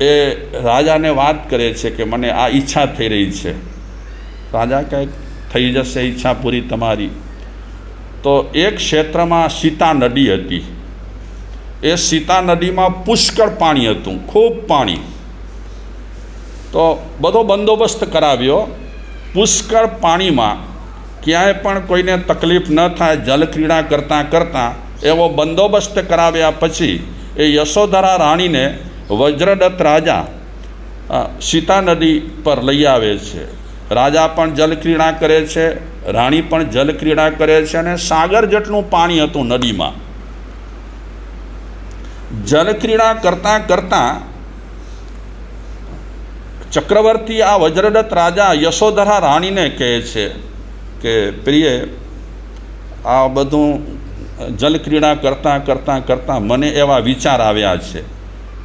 એ રાજાને વાત કરે છે કે મને આ ઈચ્છા થઈ રહી છે. રાજા કહે, થઈ જશે, ઈચ્છા પૂરી તમારી. તો એક ક્ષેત્રમાં સીતા નદી હતી. એ સીતા નદીમાં પુષ્કળ પાણી હતું, ખૂબ પાણી. તો બધો બંદોબસ્ત કરાવ્યો. પુષ્કળ પાણીમાં ક્યાંય પણ કોઈને તકલીફ ન થાય, જલક્રીડા કરતાં કરતાં એવો બંદોબસ્ત કરાવ્યા પછી એ યશોધરા રાણીને વજ્રદત્ત રાજા સીતા નદી પર લઈ આવે છે. રાજા પણ જલક્રીડા કરે છે, રાણી પણ જલક્રીડા કરે છે અને સાગર જેટલું પાણી હતું નદીમાં. જલક્રીડા કરતાં કરતાં ચક્રવર્તી આ વજ્રદત્ત રાજા યશોધરા રાણીને કહે છે કે, પ્રિય, આ બધું જલક્રીડા કરતાં કરતાં કરતાં મને એવા વિચાર આવ્યા છે.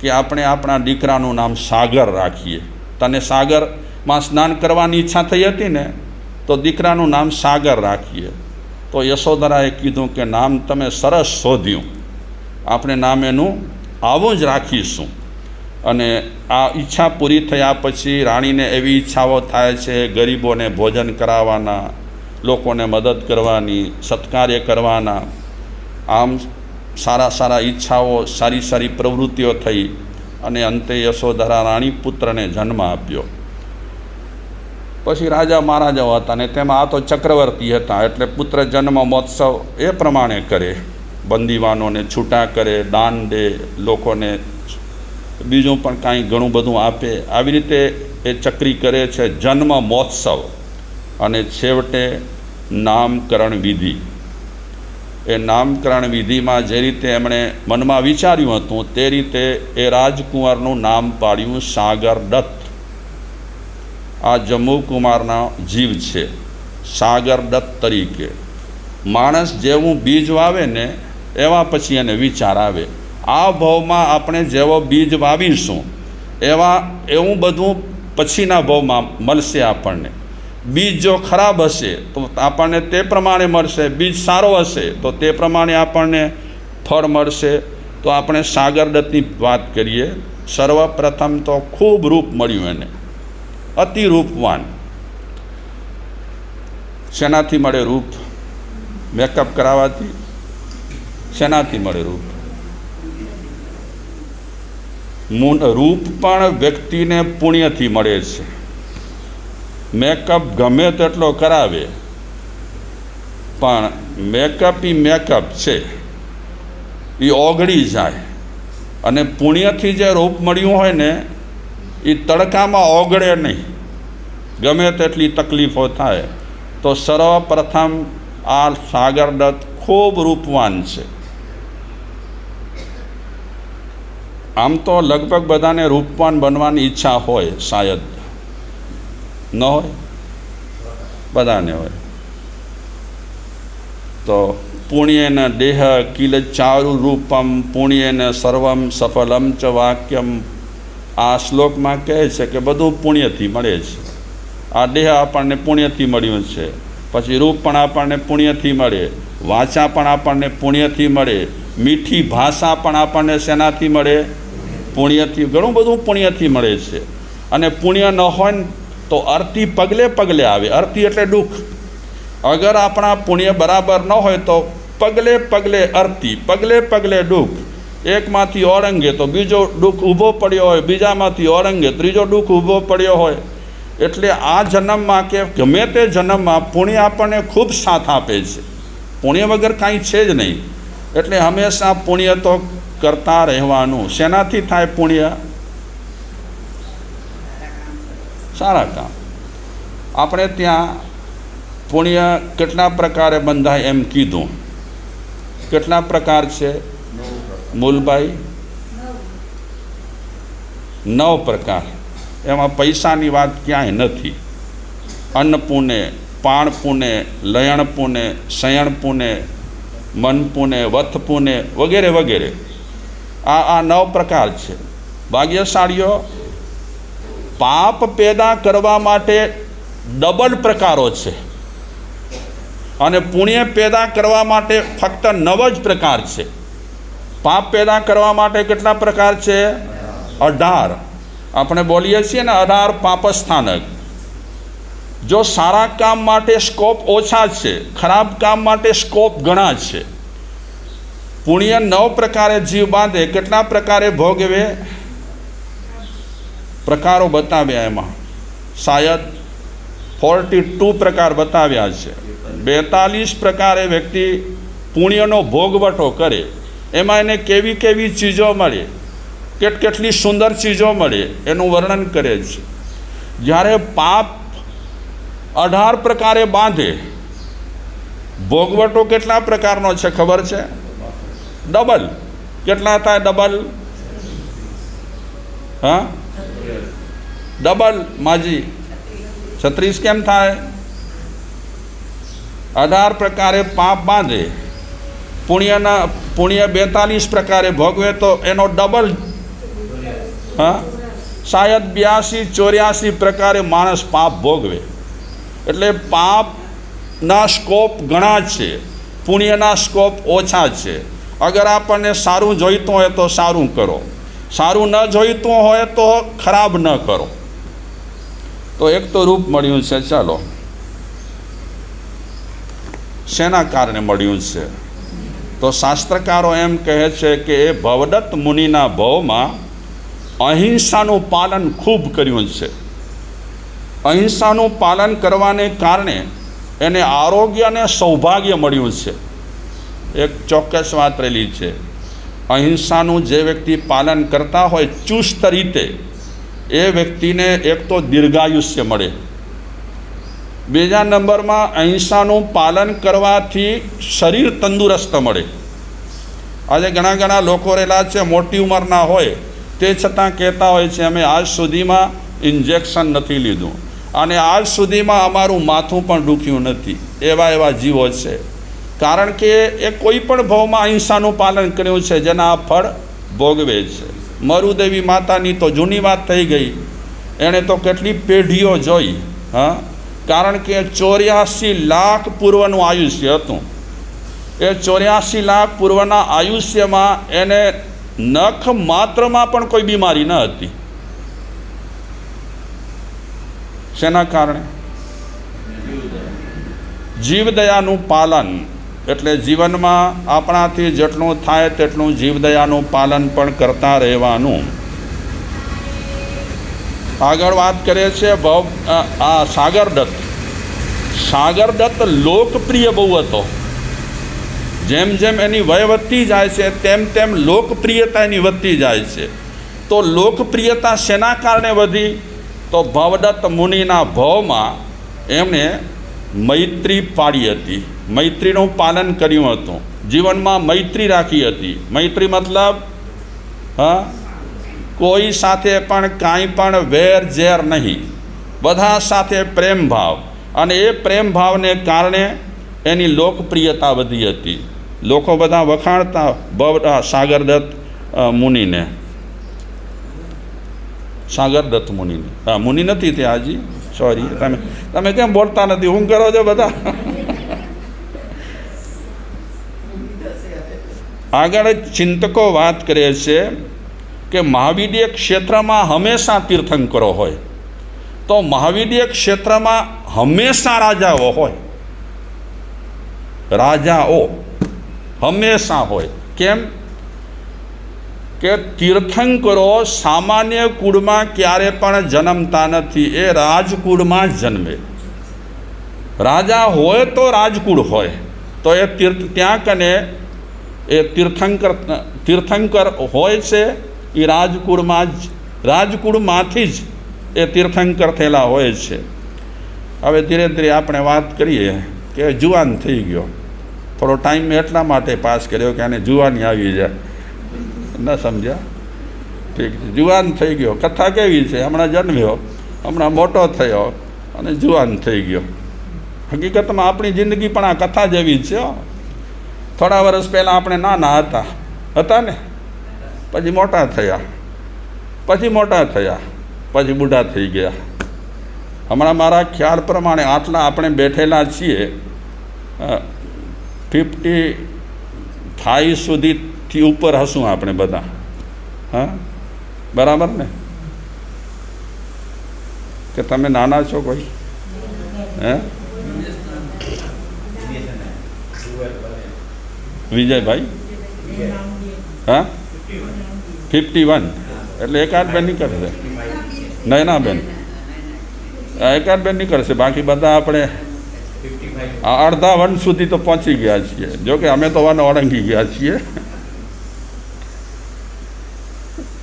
કે આપણે આપણા દીકરાનું નામ સાગર રાખીએ. તને સાગરમાં સ્નાન કરવાની ઈચ્છા થઈ હતી ને, તો દીકરાનું નામ સાગર રાખીએ. તો યશોધરાએ કીધું કે નામ તમે સરસ શોધ્યું. આપણે નામ એનું આવું જ રાખીશું. અને આ ઈચ્છા પૂરી થયા પછી રાણીને એવી ઈચ્છાઓ થાય છે, ગરીબોને ભોજન કરાવવાના, લોકોને મદદ કરવાની, સત્કાર્ય કરવાના. આમ સારા સારા ઈચ્છાઓ, સારી સારી પ્રવૃત્તિઓ થઈ અને અંતે યશોધરા રાણી પુત્રને જન્મ આપ્યો. પછી રાજા મહારાજાઓ હતા ને તેમાં આ તો ચક્રવર્તી હતા, એટલે પુત્ર જન્મ મહોત્સવ એ પ્રમાણે કરે. બંદીવાનોને છૂટા કરે, દાન દે, લોકોને બીજું પણ કાંઈ ઘણું બધું આપે. આવી રીતે એ ચક્રી કરે છે જન્મ મહોત્સવ. અને છેવટે નામકરણ વિધિ. એ નામકરણ વિધિમાં જે રીતે એમણે મનમાં વિચાર્યું હતું, તે રીતે એ રાજકુંવરનું નામ પાડ્યું સાગર દત્ત. આ જમ્મુકુમારના જીવ છે, સાગર દત્ત તરીકે. માણસ જેવું બીજ વાવે ને, એવા પછી એને વિચાર આવે. આ ભાવમાં આપણે જેવો બીજ વાવીશું, એવા એવું બધું પછીના ભાવમાં મળશે આપણને. બીજ જો ખરાબ હશે, તો આપણને તે પ્રમાણે મળશે બીજ સારો હશે, તો તે પ્રમાણે આપણને ફળ મળશે. તો આપણે સાગરદત્તની વાત કરીએ. સર્વપ્રથમ તો ખૂબ રૂપ મળ્યું એને. અતિ રૂપવાન. શેનાથી મળે રૂપ? મેકઅપ કરાવવાથી? શેનાથી મળે રૂપ? રૂપ પણ વ્યક્તિને પુણ્યથી મળે છે. મેકઅપ ગમે તેટલો કરાવે, પણ મેકઅપ એ મેકઅપ છે. એ ઓગળી જાય. અને પુણ્યથી જે રૂપ મળ્યું હોય ને એ તડકામાં ઓગળે નહીં. ગમે તેટલી તકલીફો થાય, તો સર્વપ્રથમ આ સાગરદત્ત ખૂબ રૂપવાન છે. આમ તો લગભગ બધાને રૂપવાન બનવાની ઈચ્છા હોય શાયદ ન હોય? બધાને હોય. તો પુણ્યેન દેહ કિલ ચારુ રૂપમ, પુણ્યેન સર્વમ સફલમ ચ વાક્યમ. આ શ્લોકમાં કહે છે કે બધું પુણ્યથી મળે છે. આ દેહ આપણને પુણ્યથી મળ્યું છે. પછી રૂપ પણ આપણને પુણ્યથી મળે વાચા પણ આપણને પુણ્યથી મળે, મીઠી ભાષા પણ આપણને શેનાથી મળે? પુણ્યથી, ઘણું બધું પુણ્યથી મળે છે. અને પુણ્ય ન હોય ને તો અર્થી પગલે પગલે આવે. અર્થી એટલે દુઃખ. અગર આપણા પુણ્ય બરાબર ન હોય તો પગલે પગલે અર્થી પગલે પગલે દુઃખ. એકમાંથી ઓરંગે તો બીજો દુઃખ ઊભો પડ્યો હોય, બીજામાંથી ઓરંગે ત્રીજો દુઃખ ઊભો પડ્યો હોય. એટલે આ જન્મમાં કે ગમે તે જન્મમાં પુણ્ય આપણને ખૂબ સાથ આપે છે. પુણ્ય વગર કાંઈ છે જ નહીં. એટલે હંમેશા પુણ્ય તો કરતા રહેવાનું. શેનાથી થાય પુણ્ય? સારા કામ. આપણે ત્યાં પુણ્ય કેટલા પ્રકારે બંધાય એમ કીધું. કેટલા પ્રકાર છે? મૂલભાઈ? નવ પ્રકાર. એમાં પૈસાની વાત ક્યાંય નથી. અન્ન પુણે પુને, લયણ પુણે શયણ પુને, મન પુણે વથ પુણે વગેરે વગેરે. આ આ નવ પ્રકાર છે. ભાગ્યશાળીઓ પાપ પેદા કરવા માટે ડબલ પ્રકારો છે. અને પુણ્ય પેદા કરવા માટે ફક્ત નવ જ પ્રકાર છે. પાપ પેદા કરવા માટે કેટલા પ્રકાર છે? અઢાર. આપણે બોલીએ છીએ ને અઢાર પાપસ્થાનક. જો સારા કામ માટે સ્કોપ ઓછા છે, ખરાબ કામ માટે સ્કોપ ઘણા છે. પુણ્ય નવ પ્રકારે જીવ બાંધે, કેટલા પ્રકારે ભોગવે? પ્રકારો બતાવ્યા એમાં. શાયદ ફોર્ટી ટુ પ્રકાર બતાવ્યા છે. બેતાલીસ પ્રકારે વ્યક્તિ પુણ્યનો ભોગવટો કરે. એમાં એને કેવી કેવી ચીજો મળે, કેટ કેટલી સુંદર ચીજો મળે, એનું વર્ણન કરે છે. જ્યારે પાપ અઢાર પ્રકારે બાંધે, ભોગવટો કેટલા પ્રકારનો છે ખબર છે? ડબલ. કેટલા થાય ડબલ? હા? ડબલ માજી છત્રીસ કેમ થાય અઢાર પ્રકારે પાપ બાંધે પુણ્યના પુણ્ય બેતાલીસ પ્રકારે ભોગવે તો એનો ડબલ હા શાયદ બ્યાસી ચોર્યાસી પ્રકારે માણસ પાપ ભોગવે એટલે પાપના સ્કોપ ઘણા છે, પુણ્યના સ્કોપ ઓછા છે. અગર આપણને સારું જોઈતું હોય તો સારું કરો. સારું ન જોઈતું હોય તો ખરાબ ન કરો. તો એક તો રૂપ મળ્યું છે, ચાલો. શેના કારણે મળ્યું છે? તો શાસ્ત્રકારો એમ કહે છે કે એ ભવદત્ત મુનિના ભવમાં અહિંસાનું પાલન ખૂબ કર્યું છે. અહિંસાનું પાલન કરવાને કારણે એને આરોગ્ય અને સૌભાગ્ય મળ્યું છે. એક ચોક્કસ વાત રહેલી છે. અહિંસાનું જે વ્યક્તિ પાલન કરતા હોય ચુસ્ત રીતે, એ વ્યક્તિને એક તો દીર્ઘાયુષ્ય મળે. બીજા નંબરમાં અહિંસાનું પાલન કરવાથી શરીર તંદુરસ્ત મળે. આજે ઘણા ઘણા લોકો રહેલા છે, મોટી ઉંમરના હોય, તે છતાં કહેતા હોય છે, અમે આજ સુધીમાં ઇન્જેક્શન નથી લીધું. અને આજ સુધીમાં અમારું માથું પણ દુખ્યું નથી. એવા એવા જીવો છે. કારણ કે એ કોઈ પણ ભાવમાં અહિંસાનું પાલન કર્યું છે, જેના ફળ ભોગવે છે. મરુદેવી માતાની તો જૂની વાત થઈ ગઈ. એણે તો કેટલી પેઢીઓ જોઈ, હા? કારણ કે ચોર્યાસી લાખ પૂર્વનું આયુષ્ય હતું. એ ચોર્યાસી લાખ પૂર્વના આયુષ્યમાં એને નખ માત્રમાં પણ કોઈ બીમારી ન હતી. શેના કારણે? જીવદયાનું પાલન. એટલે જીવનમાં આપણાથી જેટલું થાય તેટલું જીવદયાનું પાલન પણ કરતા રહેવાનું. આગળ વાત કરે છે ભવ આ સાગરદત્ત સાગરદત્ત લોકપ્રિય બહુ હતો. જેમ જેમ એની વય વધતી જાય છે, તેમ તેમ લોકપ્રિયતા એની વધતી જાય છે. તો લોકપ્રિયતા શેના કારણે વધી? તો ભવદત્ત મુનિના ભવમાં એમણે મૈત્રી પાડી હતી. મૈત્રીનું પાલન કર્યું હતું. જીવનમાં મૈત્રી રાખી હતી. મૈત્રી મતલબ, હા, કોઈ સાથે પણ કાંઈ પણ વેર ઝેર નહીં. બધા સાથે પ્રેમ ભાવ. અને એ પ્રેમ ભાવને કારણે એની લોકપ્રિયતા વધી હતી. લોકો બધા વખાણતા બવ સાગરદત્ત મુનિને. સાગરદત્ત મુનિને. હા, મુનિ નથી તે હાજી? સોરી તમે તમે કેમ બોલતા નથી? હું કરો છો બધા? આગળ ચિંતકો વાત કરે છે કે મહાવીડીય ક્ષેત્રમાં હંમેશા તીર્થંકરો હોય. તો મહાવીડીય ક્ષેત્રમાં હંમેશા રાજાઓ હોય. રાજાઓ હંમેશા હોય. કેમ? કે તીર્થંકરો સામાન્ય કુળમાં ક્યારે પણ જન્મતા નથી. એ રાજકુળમાં જન્મે. રાજા હોય તો રાજકુળ હોય. તો એ તીર્થ ત્યાં કને એ તીર્થંકર તીર્થંકર હોય છે એ રાજકુળમાં જ, રાજકુળમાંથી જ એ તીર્થંકર થયેલા હોય છે. હવે ધીરે ધીરે આપણે વાત કરીએ કે જુવાન થઈ ગયો. થોડો ટાઈમ એટલા માટે પાસ કર્યો કે આને જુવાની આવી જાય. ન સમજ્યા? ઠીક છે. જુવાન થઈ ગયો. કથા કેવી છે? હમણાં જન્મ્યો, હમણાં મોટો થયો અને જુવાન થઈ ગયો. હકીકતમાં આપણી જિંદગી પણ આ કથા જેવી છે. થોડા વર્ષ પહેલાં આપણે નાના હતા. હતા ને? પછી મોટા થયા. પછી મોટા થયા. પછી બુઢા થઈ ગયા. હમણાં મારા ખ્યાલ પ્રમાણે આટલા આપણે બેઠેલા છીએ ફિફ્ટી ફાઈવ સુધીથી ઉપર હશું આપણે બધા. હા? બરાબર ને? કે તમે નાના છો કોઈ? હે? વિજયભાઈ? હા? Fifty one. એટલે એકાદ બેન નીકળશે. નયનાબેન. બેન એકાદ બેન નીકળશે. બાકી બધા આપણે અડધા વન સુધી તો પહોંચી ગયા છીએ. જો કે અમે તો વન ઓળંગી ગયા છીએ.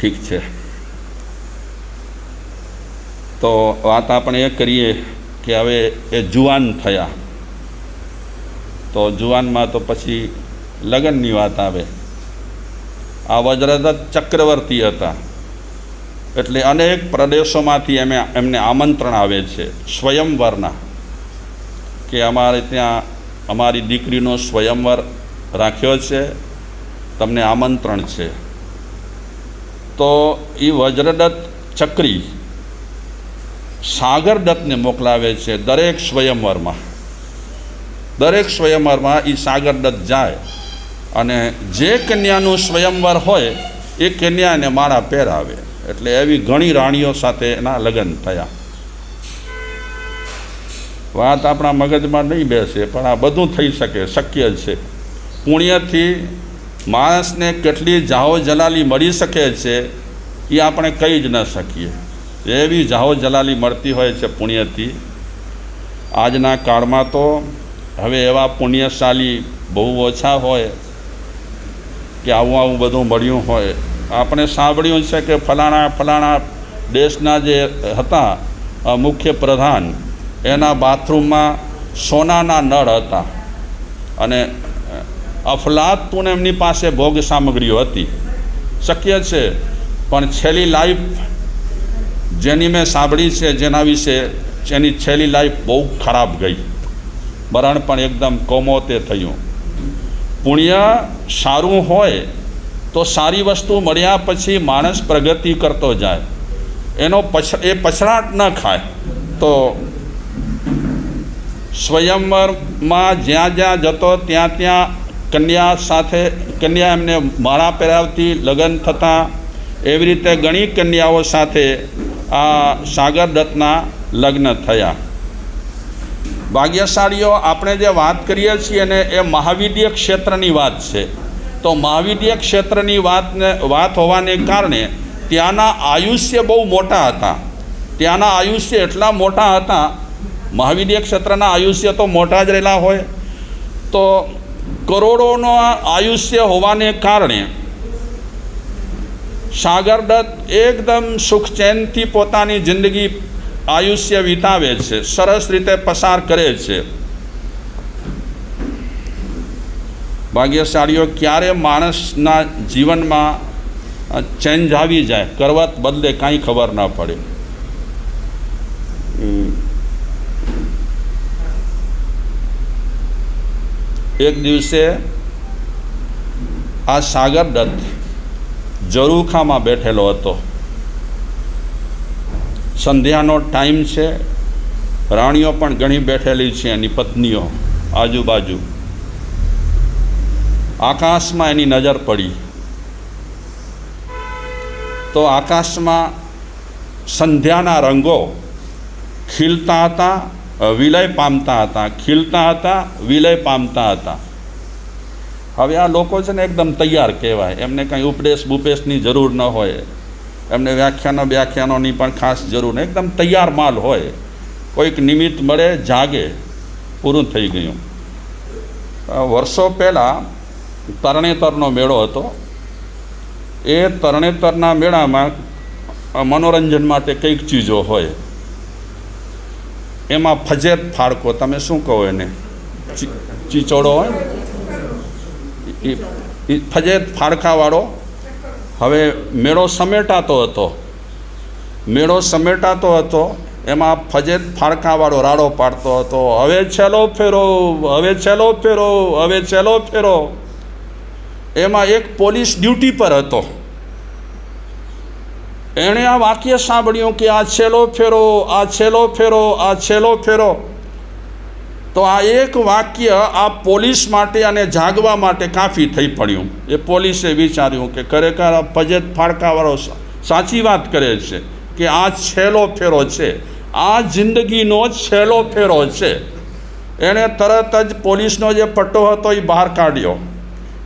ઠીક છે. તો વાત આપણે એ કરીએ કે હવે એ જુવાન થયા. તો જુવાનમાં તો પછી લગ્નની વાત આવે. આ વજ્રદત્ત ચક્રવર્તી હતા. એટલે અનેક પ્રદેશોમાંથી એમે, એમને આમંત્રણ આવે છે, સ્વયંવરના, કે અમારે ત્યાં અમારી દીકરીનો સ્વયંવર રાખ્યો છે, તમને આમંત્રણ છે. તો એ વજ્રદત્ત ચક્રી સાગરદત્તને મોકલાવે છે દરેક સ્વયંવરમાં. દરેક સ્વયંવરમાં એ સાગરદત્ત જાય. અને જે કન્યાનું સ્વયંવર હોય, એ કન્યાને માળા પહેરાવે એટલે એવી ઘણી રાણીઓ સાથે એના લગ્ન થયા. વાત આપણા મગજમાં નહીં બેસે, પણ આ બધું થઈ શકે, શક્ય છે. પુણ્યથી માણસને કેટલી જાહો જલાલી મળી શકે છે, એ આપણે કહી જ ન શકીએ. એવી જાહો જલાલી મળતી હોય છે પુણ્યથી. આજના કાળમાં તો હવે એવા પુણ્યશાલી બહુ ઓછા હોય કે આવું આવું બધું મળ્યું હોય. આપણે સાંભળ્યું છે કે ફલાણા ફલાણા દેશના જે હતા મુખ્ય પ્રધાન, એના બાથરૂમમાં સોનાના નળ હતા. અને અફલાતુન એમની પાસે ભોગ સામગ્રીઓ હતી. શક્ય છે, પણ છેલ્લી લાઈફ જેની મેં સાંભળી છે, જેના વિશે એની છેલ્લી લાઈફ બહુ ખરાબ ગઈ. મરણ પણ એકદમ કોમોતે થયું. પુણ્ય સારું હોય તો સારી વસ્તુ મળ્યા પછી માણસ પ્રગતિ કરતો જાય. એનો પછ, એ પછડાટ ન ખાય. તો સ્વયંવરમાં જ્યાં જ્યાં જતો ત્યાં ત્યાં કન્યા સાથે, કન્યા એમને માળા પહેરાવતી, લગ્ન થતાં એવી રીતે ઘણી કન્યાઓ સાથે આ સાગરદત્તના લગ્ન થયા. ભાગ્યશાળીઓ, આપણે જે વાત કરીએ છીએ ને, એ મહાવિદ્ય ક્ષેત્રની વાત છે. તો મહાવિદ્ય ક્ષેત્રની વાતને, વાત હોવાને કારણે ત્યાંના આયુષ્ય બહુ મોટા હતા. ત્યાંના આયુષ્ય એટલા મોટા હતા, મહાવિદ્ય ક્ષેત્રના આયુષ્ય તો મોટા જ રહેલા હોય. તો કરોડોનો આયુષ્ય હોવાને કારણે સાગરદત્ત એકદમ સુખ ચેનથી પોતાની જિંદગી આયુષ્ય વિતાવે છે, સરસ રીતે પસાર કરે છે. ભાગ્યશાળીઓ ક્યારે માણસના જીવનમાં ચેન્જ આવી જાય, કરવત બદલે કાંઈ ખબર ના પડે. એક દિવસે આ સાગર દત્ત જરૂખામાં બેઠેલો હતો. સંધ્યાનો ટાઈમ છે. રાણીઓ પણ ઘણી બેઠેલી છે એની પત્નીઓ આજુબાજુ. આકાશમાં એની નજર પડી. તો આકાશમાં સંધ્યાના રંગો ખીલતા હતા, વિલય પામતા હતા, ખીલતા હતા, વિલય પામતા હતા. હવે આ લોકો છે ને એકદમ તૈયાર કહેવાય. એમને કંઈ ઉપદેશ બુપેશની જરૂર ન હોય. એમને વ્યાખ્યાનો વ્યાખ્યાનોની પણ ખાસ જરૂર નહીં એકદમ તૈયાર માલ હોય. કોઈક નિમિત્ત મળે, જાગે, પૂરું થઈ ગયું. વર્ષો પહેલાં તરણેતરનો મેળો હતો. એ તરણેતરના મેળામાં મનોરંજન માટે કંઈક ચીજો હોય. એમાં ફજેત ફાળકો, તમે શું કહો એને? ચીચોડો હોય? એ ફજેત ફાળકાવાળો હવે મેળો સમેટાતો હતો. મેળો સમેટાતો હતો, એમાં ફજેત ફાળકાવાળો રાડો પાડતો હતો. હવે છેલ્લો ફેરો, હવે છેલ્લો ફેરો, હવે છેલ્લો ફેરો. એમાં એક પોલીસ ડ્યુટી પર હતો. એણે આ વાક્ય સાંભળ્યું કે આ છેલ્લો ફેરો, આ છેલ્લો ફેરો, આ છેલ્લો ફેરો. તો આ એક વાક્ય આ પોલીસ માટે અને જાગવા માટે કાફી થઈ પડ્યું. એ પોલીસે વિચાર્યું કે ખરેખર આ ફજેત ફાળકાવાળો સાચી વાત કરે છે કે આ છેલ્લો ફેરો છે. આ જિંદગીનો છેલ્લો ફેરો છે. એણે તરત જ પોલીસનો જે પટ્ટો હતો એ બહાર કાઢ્યો.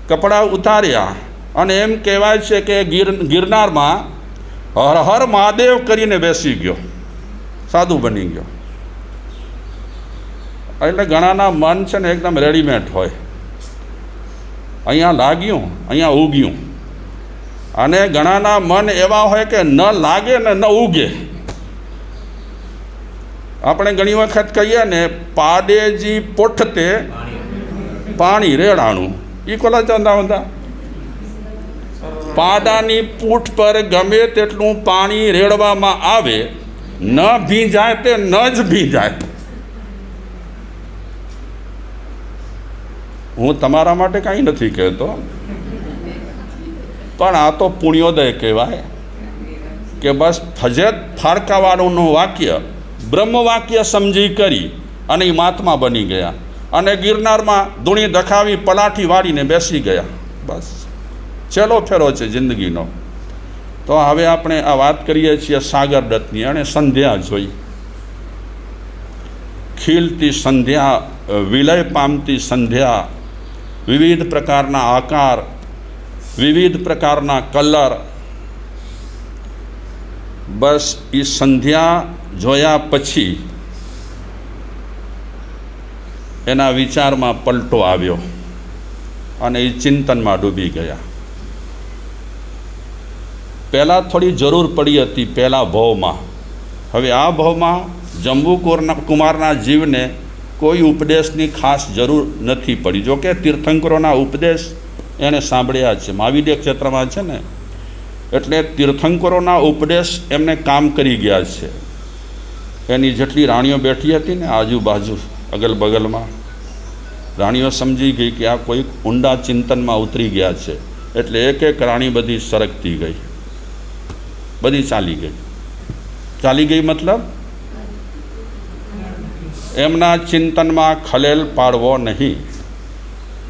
કપડાં ઉતાર્યા અને એમ કહેવાય છે કે ગીર, ગિરનારમાં હર હર મહાદેવ કરીને બેસી ગયો. સાધુ બની ગયો. એટલે ઘણાના મન છે ને એકદમ રેડીમેડ હોય. અહીંયા લાગ્યું, અહીંયા ઉગ્યું. અને ઘણાના મન એવા હોય કે ન લાગે ને ન ઉગે. આપણે ઘણી વખત કહીએ ને પાડેજી પોઠતે, પાણી રેડાણું. એ કોલા ચંદા હતા? પાડાની પૂઠ પર ગમે તેટલું પાણી રેડવામાં આવે, ન ભીંજાય તે ન જ ભીંજાય. હું તમારા માટે કાંઈ નથી કહેતો. પણ આ તો પુણ્યોદય કહેવાય કે બસ ફજેત ફાળકાવાળુંનું વાક્ય બ્રહ્મ વાક્ય સમજી કરી અને એ મહાત્મા બની ગયા. અને ગિરનારમાં ધૂણી દખાવી પલાઠી વાળીને બેસી ગયા. બસ. છેલ્લો ફેરો છે જિંદગીનો. તો હવે આપણે આ વાત કરીએ છીએ સાગર દત્તની અને સંધ્યા જોઈ. ખીલતી સંધ્યા, વિલય પામતી સંધ્યા વિવિધ પ્રકારના આકાર, વિવિધ પ્રકારના કલર. બસ એ સંધ્યા જોયા પછી એના વિચારમાં પલટો આવ્યો અને એ ચિંતનમાં ડૂબી ગયા. પહેલાં થોડી જરૂર પડી હતી પહેલાં ભવમાં. હવે આ ભવમાં જંબુ કુમારના જીવને કોઈ ઉપદેશની ખાસ જરૂર નથી પડી. જોકે તીર્થંકરોના ઉપદેશ એણે સાંભળ્યા છે. મહાવીર્ય ક્ષેત્રમાં છે ને, એટલે તીર્થંકરોના ઉપદેશ એમને કામ કરી ગયા છે. એની જેટલી રાણીઓ બેઠી હતી ને આજુબાજુ અગલ બગલમાં રાણીઓ સમજી ગઈ કે આ કોઈક ઊંડા ચિંતનમાં ઉતરી ગયા છે. એટલે એક એક રાણી બધી સરકતી ગઈ. બધી ચાલી ગઈ. ચાલી ગઈ મતલબ એમના ચિંતનમાં ખલેલ પાડવો નહીં.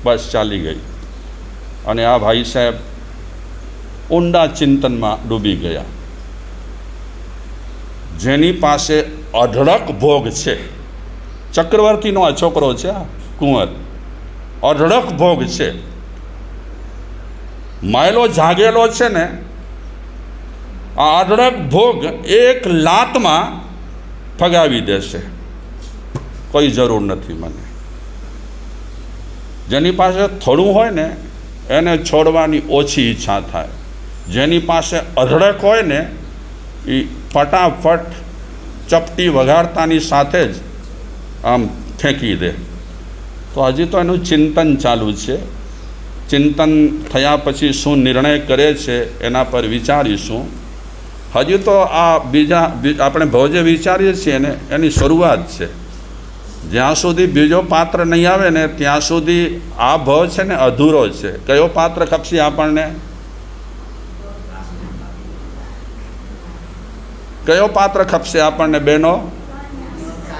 બસ ચાલી ગઈ. અને આ ભાઈ સાહેબ ઊંડા ચિંતનમાં ડૂબી ગયા. જેની પાસે અઢળક ભોગ છે. ચક્રવર્તીનો આ છોકરો છે આ કુંવર. અઢળક ભોગ છે. માયલો જાગેલો છે ને, આ અઢળક ભોગ એક લાતમાં ફગાવી દેશે. કોઈ જરૂર નથી મને. જેની પાસે થોડું હોય ને, એને છોડવાની ઓછી ઈચ્છા થાય. જેની પાસે અઢળક હોય ને એ ફટાફટ ચપટી વગાડતાની સાથે જ આમ ફેંકી દે. તો હજી તો એનું ચિંતન ચાલુ છે. ચિંતન થયા પછી શું નિર્ણય કરે છે એના પર વિચારીશું. હજી તો આ બીજા, આપણે ભવજે વિચારીએ છીએ ને, એની શરૂઆત છે. જ્યાં સુધી બીજો પાત્ર નહીં આવે ને, ત્યાં સુધી આ ભવ છે ને, અધૂરો છે. કયો પાત્ર ખપશે આપણને? કયો પાત્ર ખપશે આપણને, બેનો?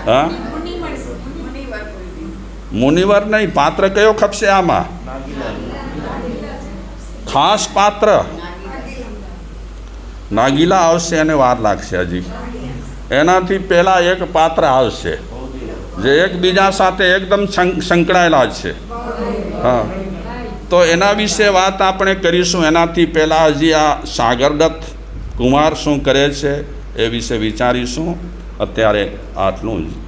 હા? મુનિવર નહીં, પાત્ર કયો ખપશે આમાં? ખાસ પાત્ર. નાગીલા આવશે અને વાર લાગશે હજી. એનાથી પહેલાં એક પાત્ર આવશે. જે એકબીજા સાથે એકદમ સંકળાયેલા છે. હા. તો એના વિશે વાત આપણે કરીશું. એનાથી પહેલાં હજી આ સાગરદત્ત કુમાર શું કરે છે એ વિશે વિચારીશું. અત્યારે આટલું જ.